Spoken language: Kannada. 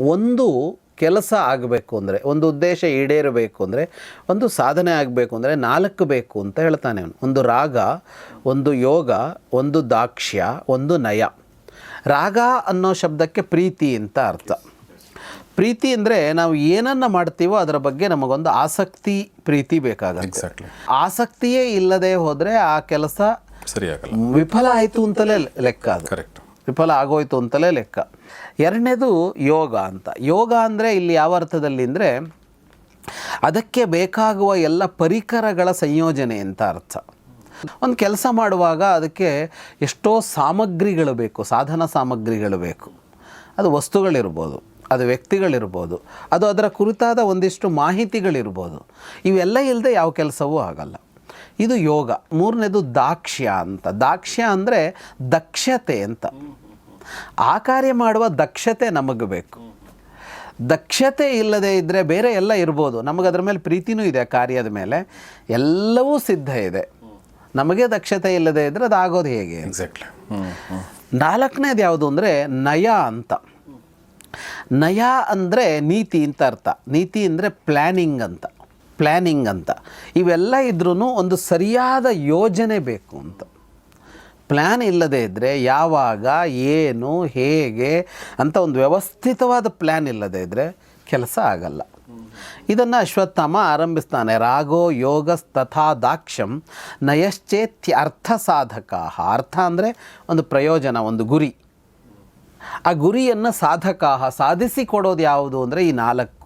ಒಂದು ಕೆಲಸ ಆಗಬೇಕು ಅಂದರೆ ಒಂದು ಉದ್ದೇಶ ಈಡೇರಬೇಕು ಅಂದರೆ ಒಂದು ಸಾಧನೆ ಆಗಬೇಕು ಅಂದರೆ ನಾಲ್ಕು ಬೇಕು ಅಂತ ಹೇಳ್ತಾನೆ ಅವನು. ಒಂದು ರಾಗ ಒಂದು ಯೋಗ ಒಂದು ದಾಕ್ಷ್ಯ ಒಂದು ನಯ. ರಾಗ ಅನ್ನೋ ಶಬ್ದಕ್ಕೆ ಪ್ರೀತಿ ಅಂತ ಅರ್ಥ. ಪ್ರೀತಿ ಅಂದರೆ ನಾವು ಏನನ್ನ ಮಾಡ್ತೀವೋ ಅದರ ಬಗ್ಗೆ ನಮಗೊಂದು ಆಸಕ್ತಿ ಪ್ರೀತಿ ಬೇಕಾಗುತ್ತೆ. ಆಸಕ್ತಿಯೇ ಇಲ್ಲದೆ ಹೋದರೆ ಆ ಕೆಲಸ ಸರಿಯಾಗಲ್ಲ. ವಿಫಲ ಆಯಿತು ಅಂತಲೇ ಲೆಕ್ಕ ಅದು. ಕರೆಕ್ಟ್ ವಿಫಲ ಆಗೋಯ್ತು ಅಂತಲೇ ಲೆಕ್ಕ. ಎರಡನೇದು ಯೋಗ ಅಂತ. ಯೋಗ ಅಂದರೆ ಇಲ್ಲಿ ಯಾವ ಅರ್ಥದಲ್ಲಿ ಅಂದರೆ ಅದಕ್ಕೆ ಬೇಕಾಗುವ ಎಲ್ಲ ಪರಿಕರಗಳ ಸಂಯೋಜನೆ ಅಂತ ಅರ್ಥ. ಒಂದು ಕೆಲಸ ಮಾಡುವಾಗ ಅದಕ್ಕೆ ಎಷ್ಟೋ ಸಾಮಗ್ರಿಗಳು ಬೇಕು, ಸಾಧನ ಸಾಮಗ್ರಿಗಳು ಬೇಕು. ಅದು ವಸ್ತುಗಳಿರ್ಬೋದು, ಅದು ವ್ಯಕ್ತಿಗಳಿರ್ಬೋದು, ಅದು ಅದರ ಕುರಿತಾದ ಒಂದಿಷ್ಟು ಮಾಹಿತಿಗಳಿರ್ಬೋದು. ಇವೆಲ್ಲ ಇಲ್ಲದೆ ಯಾವ ಕೆಲಸವೂ ಆಗಲ್ಲ. ಇದು ಯೋಗ ಮೂರನೇದು ದಾಕ್ಷ್ಯ ಅಂತ. ದಾಕ್ಷ್ಯ ಅಂದರೆ ದಕ್ಷತೆ ಅಂತ. ಆ ಕಾರ್ಯ ಮಾಡುವ ದಕ್ಷತೆ ನಮಗೆ ಬೇಕು. ದಕ್ಷತೆ ಇಲ್ಲದೆ ಇದ್ದರೆ ಬೇರೆ ಎಲ್ಲ ಇರ್ಬೋದು. ನಮಗೆ ಅದರ ಮೇಲೆ ಪ್ರೀತಿನೂ ಇದೆ ಆ ಕಾರ್ಯದ ಮೇಲೆ. ಎಲ್ಲವೂ ಸಿದ್ಧ ಇದೆ. ನಮಗೆ ದಕ್ಷತೆ ಇಲ್ಲದೆ ಇದ್ದರೆ ಅದು ಆಗೋದು ಹೇಗೆ ಎಕ್ಸಾಕ್ಟ್ಲಿ ನಾಲ್ಕನೇದು ಯಾವುದು ಅಂದರೆ ನಯ ಅಂತ. ನಯ ಅಂದರೆ ನೀತಿ ಅಂತ ಅರ್ಥ. ನೀತಿ ಅಂದರೆ ಪ್ಲ್ಯಾನಿಂಗ್ ಅಂತ. ಪ್ಲ್ಯಾನಿಂಗ್ ಅಂತ. ಇವೆಲ್ಲ ಇದ್ರೂ ಒಂದು ಸರಿಯಾದ ಯೋಜನೆ ಬೇಕು ಅಂತ. ಪ್ಲ್ಯಾನ್ ಇಲ್ಲದೇ ಇದ್ದರೆ ಯಾವಾಗ, ಏನು, ಹೇಗೆ ಅಂತ ಒಂದು ವ್ಯವಸ್ಥಿತವಾದ ಪ್ಲ್ಯಾನ್ ಇಲ್ಲದೆ ಇದ್ದರೆ ಕೆಲಸ ಆಗಲ್ಲ. ಇದನ್ನು ಅಶ್ವತ್ಥಾಮ ಆರಂಭಿಸ್ತಾನೆ. ರಾಗೋ ಯೋಗ ತಥಾ ದಾಕ್ಷಂ ನಯಶ್ಚೇತ್ಯ ಅರ್ಥ ಸಾಧಕ ಅರ್ಥ ಅಂದರೆ ಒಂದು ಪ್ರಯೋಜನ, ಒಂದು ಗುರಿ. ಆ ಗುರಿಯನ್ನು ಸಾಧಕ ಸಾಧಿಸಿಕೊಡೋದು ಯಾವುದು ಅಂದರೆ ಈ ನಾಲ್ಕು